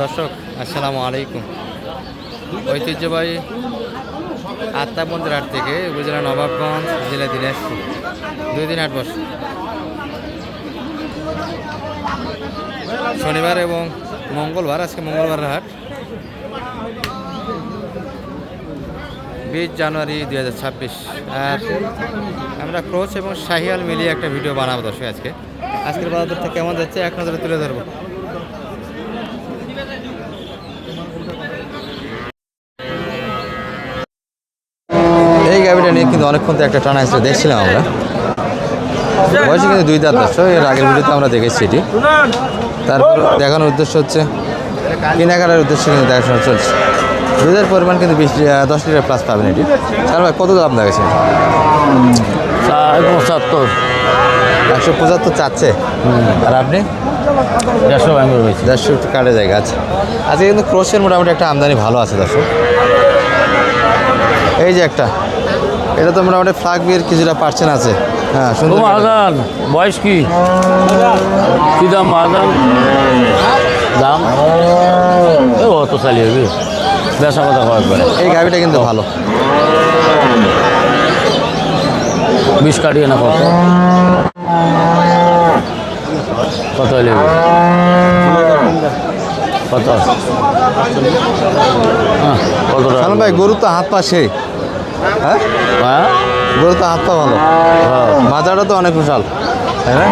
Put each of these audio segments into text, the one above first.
দর্শক, আসসালামু আলাইকুম। ঐতিহ্যবাহী আত্মাবন্দের হাট থেকে উপজেলা নবাবগঞ্জ, জেলা দিনাজপুর। দুই দিন আট বছর। শনিবার এবং মঙ্গলবার, আজকে মঙ্গলবার হাট। বিশ জানুয়ারি দুই হাজার ছাব্বিশ। আর আমরা ক্রোচ এবং শাহিয়াল মিলিয়ে একটা ভিডিও বানাবো দর্শক আজকে। আজকের বাজারটা কেমন যাচ্ছে? এক নজরে তুলে ধরবো। এই গাড়িটা নিয়ে কিন্তু অনেকক্ষণ তো একটা টানা এসে দেখছিলাম আমরা। বয়সে কিন্তু দুই দাঁত দর্শক এর আগের ভিডিওতে আমরা দেখেছি এটি। তারপর দেখানোর উদ্দেশ্য হচ্ছে কেনাকাটার উদ্দেশ্যে কিন্তু দেখাশোনা চলছে। দুধের পরিমাণ কিন্তু বিশ দশ লিটার প্লাস পাবেন এটি। স্যার ভাই কত দাম লাগেছে পঁচাত্তর। একশো পঁচাত্তর চাচ্ছে। আর আপনি? দেড়শো দেড়শো কাটে জায়গা আছে আজকে কিন্তু ক্রোশের মোটামুটি একটা আমদানি ভালো আছে দর্শক। এই যে একটা এটা তো মোটামুটি ফ্লাগ বিয়ের কিছুটা পার্সেন্ট আছে। হ্যাঁ সুন্দর ও আজান বয়স কি? কি দাম আজান? দাম? অত চালিয়ে হবে বেসা কথা কয়েক করে এই গাড়িটা কিন্তু ভালো। বিষ কাটিয়ে না কত? কত নেবে কত? হ্যাঁ, কত ভাই গরু তো হাত পা সেই। হ্যাঁ? হ্যাঁ? গরু তো হাত পা ভালো। হ্যাঁ। মাজাটা তো অনেক বিশাল তাই না?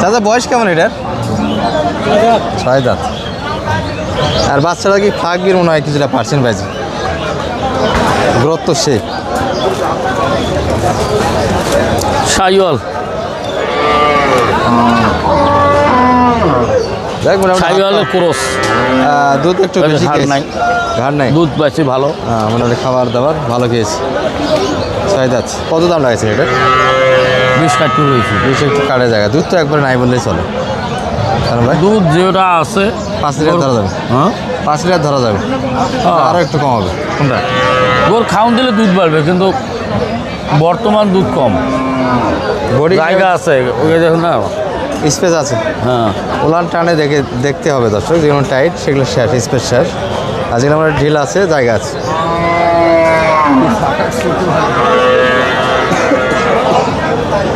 চাচা বয়স কেমন এটার? ছয় দাঁত। আর বাচ্চারা কি ফাঁক বির মনে হয় কিছুটা পার্সেন্ট পাইছে? গ্রোথ তো সেই সাইওয়াল মোটামুটি ক্রস। দুধ একটু বেশি নাই। নাই? দুধ ভালো। হ্যাঁ মোটামুটি খাবার দাবার ভালো খেয়েছি। কত দাম লাগছে এটা? কাটি বেশি একটু কাটে জায়গা। দুধ তো একবার নাই বললেই চলে। দুধ যেটা আছে পাঁচ লিটার ধরা যাবে। হ্যাঁ? পাঁচ লিটার ধরা যাবে। হ্যাঁ। আরও একটু কম হবে। কোনটা? গোর খাউন দিলে দুধ বাড়বে কিন্তু বর্তমান দুধ কম। জায়গা আছে ওই দেখুন না। স্পেস আছে। হ্যাঁ। উলান টানে দেখে দেখতে হবে দর্শক যেগুলো টাইট সেগুলো শেষ স্পেস শেষ। আর যেগুলো আমার ঢিল আছে জায়গা আছে।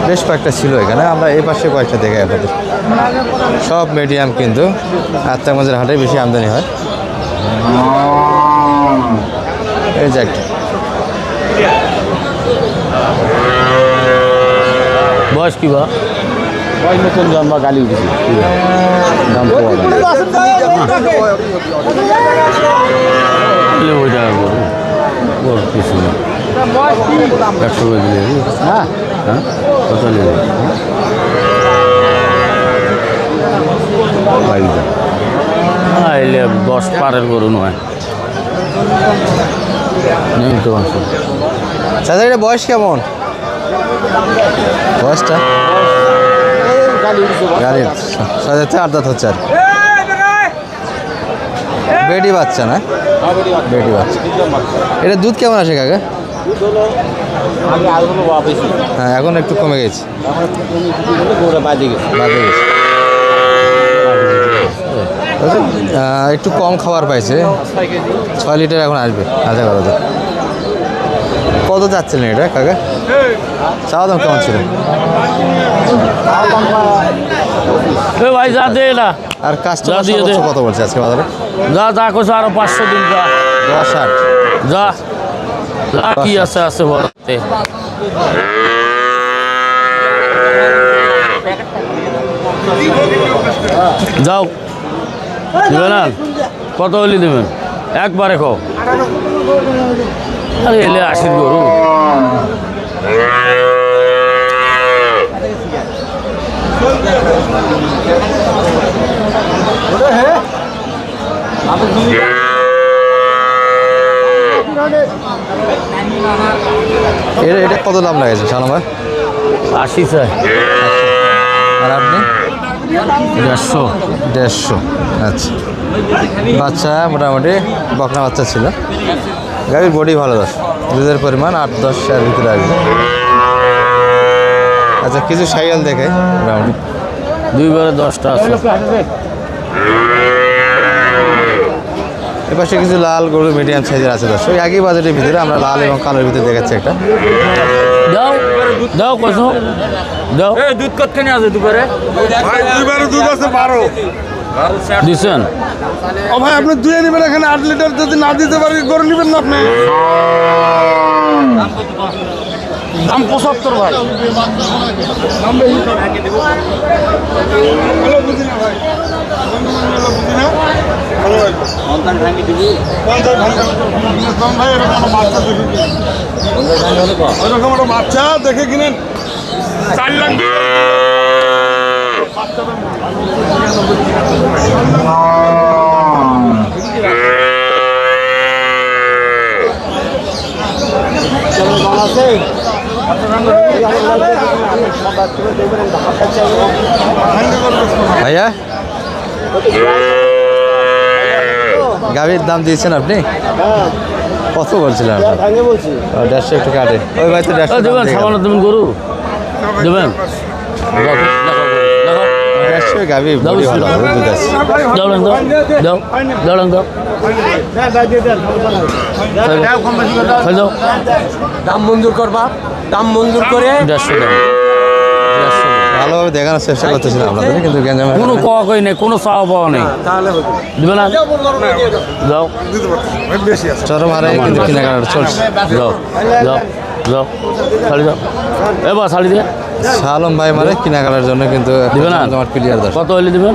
বেশ কয়েকটা ছিল এখানে আমরা এই পাশে কয়েকটা দেখে আপনাদের। সব মিডিয়াম কিন্তু আত্মাগঞ্জের হাটে বেশি আমদানি হয়। এই যে একটা। বয়স কি বা? বয়স নতুন জন্মা গালি উঠেছে দাম ওই কিছু না। একশো করে দিলে হ্যাঁ। হ্যাঁ? কত নেবে বাইশ এলে দশ পারের গরু নয়। নেই মাংস চাচা এটা বয়স কেমন? বয়সটা? গাড়ির ছয় থেকে আট দাঁত হচ্ছে আর। বেডি বাচ্চা না? বেডি বাচ্চা। এটা দুধ কেমন আসে কাকা? হ্যাঁ এখন একটু কমে গেছে। বাদে গেছে? আহ, একটু কম খাবার পাইছে। ছয় লিটার এখন আসবে আধা কত? কত যাচ্ছিলেন এটা কাকা? চাওয়া দাম কেমন ছিল? ভাই যা দে না। আর কাস্টমার দে। কত বলছে আজকে বাজারে? যা যা করছে আরও পাঁচশো দিন যা। দশ আট যা। কি আছে আছে বলতে। যাও। দেবেন আর কত হলি দেবেন? একবারে কো আরে এলে আশির গরু। এটা এটা কত দাম লাগেছে শালম ভাই? আশি চাই আর আপনি? দেড়শো। দেড়শো আচ্ছা। বাচ্চা মোটামুটি বকনা বাচ্চা ছিল। গাড়ির বডি ভালো দশ। দুধের পরিমাণ আট দশ এর ভিতরে আসবে। আচ্ছা কিছু সাইকেল দেখে মোটামুটি দুইবারে দশটা আছে। এপাশে কিছু লাল গরু মিডিয়াম সাইজের আছে দর্শক একই বাজেটের ভিতরে আমরা লাল এবং কালোর ভিতরে দেখাচ্ছি একটা। দাও দাও কত দাও। দুধ কতখানি আছে দুপুরে? ভাই দুধ আছে বারো। দিছেন? ও ভাই, আপনি দুয়ে নেবেন এখানে আট লিটার যদি না দিতে পারি, গরু নেবেন না আপনি? দাম পঁচাত্তর ভাই। বাচ্চা দেখে কিনেন। চার লাখ। ভাইয়া? গাভীর দাম দিয়েছেন আপনি? কত বলছিলেন দেড়শো একটু কাটে। ওই ভাই তো দেড়শো দেবেন সামান্য দেবেন গরু। দেবেন। গাভী দাও বডি ভালো হবে, দুধ আছে দাও দাও দাও দাও দাও দাও খাই দাও দাম মঞ্জুর করবা দাম মঞ্জুর করে। দেড়শো দাম। ভালোভাবে দেখানোর চেষ্টা করতেছিলাম আপনাদের কিন্তু গ্যাঞ্জাম কোনো কওয়া কই নেই কোনো চাওয়া পাওয়া নেই। দিবে না? আছে। চরম হারাই কিন্তু কেনাকাটা চলছে। যাও যাও যাও শাড়ি দাও এবার শাড়ি দিয়ে শালম ভাই মানে কেনাকাটার জন্য কিন্তু দিবে না? তোমার ক্লিয়ার দর্শক। কত হইলে দিবেন?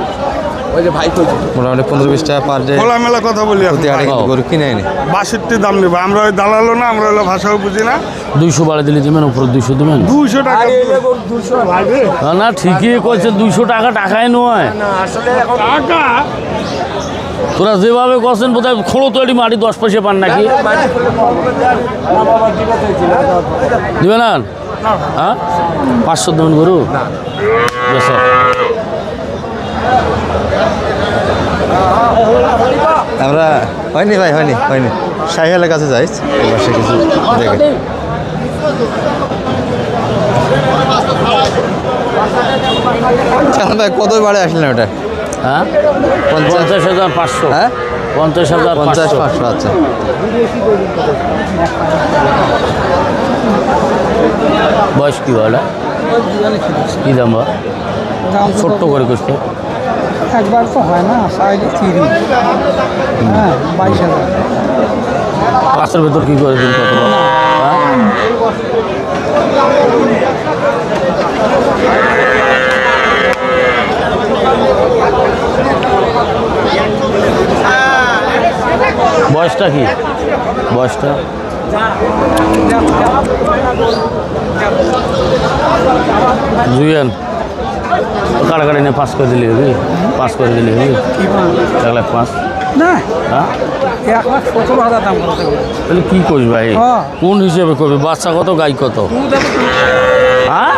মোটামুটি পনেরো বিশ টাকা পার ডে খোলামেলা কথা বলি প্রতি হাটে কিন্তু গরু কিনে আনি বাষট্টি দাম নেব। আমরা ওই দালালো না আমরা হলো ভাষাও বুঝি না। দুইশো বাড়ি দিলে দিবেন উপরে দুইশো দিবেন? দুইশো টাকা। না, না ঠিকই কইছে দুইশো টাকা টাকাই নয়। টাকা? তোরা যেভাবে করছেন বোধহয় খোলো তৈরি মাটি দশ পয়সা পান নাকি? দিবে না? হ্যাঁ? পাঁচশো দেবেন গরু? আমরা হয়নি ভাই হয়নি হয়নি। সাহিয়ালের কাছে যাই। সে কিছু দেখে। ভাই কত বাড়ে আসলেন ওটা? হ্যাঁ? পঞ্চাশ হাজার পাঁচশো। হ্যাঁ? পঞ্চাশ হাজার পঞ্চাশ পাঁচশো। আচ্ছা। বয়স কি বলে? কি দাম বা ছোট্ট করে করছে। একবার তো হয় না সাইডে তিরিশ হ্যাঁ বাইশ হাজার। পাঁচের ভেতর কি করে দিন কত? হ্যাঁ? বয়সটা কি? বয়সটা? জুয়েন কাটাকাটি নিয়ে পাস করে দিলি হবি পাস করে দিলি হবি এক লাখ পাঁচ। না। হ্যাঁ? তাহলে কি করিস ভাই। কোন হিসেবে করবি? বাচ্চা কত গাই কত? হ্যাঁ?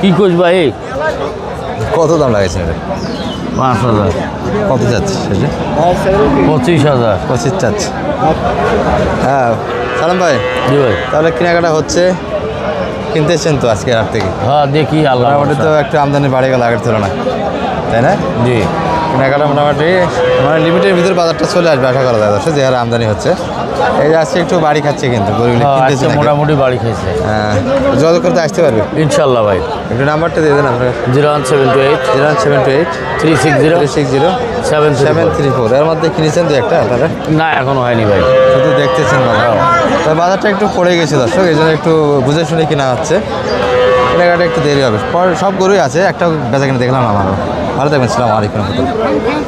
কি করিস ভাই? কত দাম লাগাইছেন পাঁচ হাজার। কত যাচ্ছে সেটা? পঁচিশ হাজার। পঁচিশ চাচ্ছে হ্যাঁ সালাম ভাই। জি ভাই। তাহলে কেনাকাটা হচ্ছে কিনতেছেন তো আজকে রাত থেকে? হ্যাঁ দেখি আল্লাহ মোটামুটি তো একটু আমদানি বাড়ে গেল আগের তুলনায় তাই না? জি। কেনাকাটা মোটামুটি মানে লিমিটের ভিতরে বাজারটা চলে আসবে আশা করা যায় যে হারে আমদানি হচ্ছে। এই আজকে একটু বাড়ি খাচ্ছে কিন্তু গরুগুলি হ্যাঁ, কিনতেছে মোটামুটি বাড়ি খাইছে। হ্যাঁ যোগাযোগ করতে আসতে পারবে? ইনশাল্লাহ ভাই। একটু নাম্বারটা দিয়ে দেন আপনার zero one seven two eight. Zero seven two eight. Three six zero. Six zero. Seven seven three four. এর মধ্যে কিনেছেন তো একটা আপনারা না এখনও হয়নি ভাই। শুধু দেখতেছেন বাজার। তবে বাজারটা একটু পড়ে গেছে দর্শক এই জন্য একটু বুঝে শুনে কিনা হচ্ছে। কেনাকাটা একটু দেরি হবে। সব গরুই আছে একটা বেচা কিনে দেখলাম আমারও ভালো। থাকবেন সালাম আলাইকুম। রহমতুল্লাহ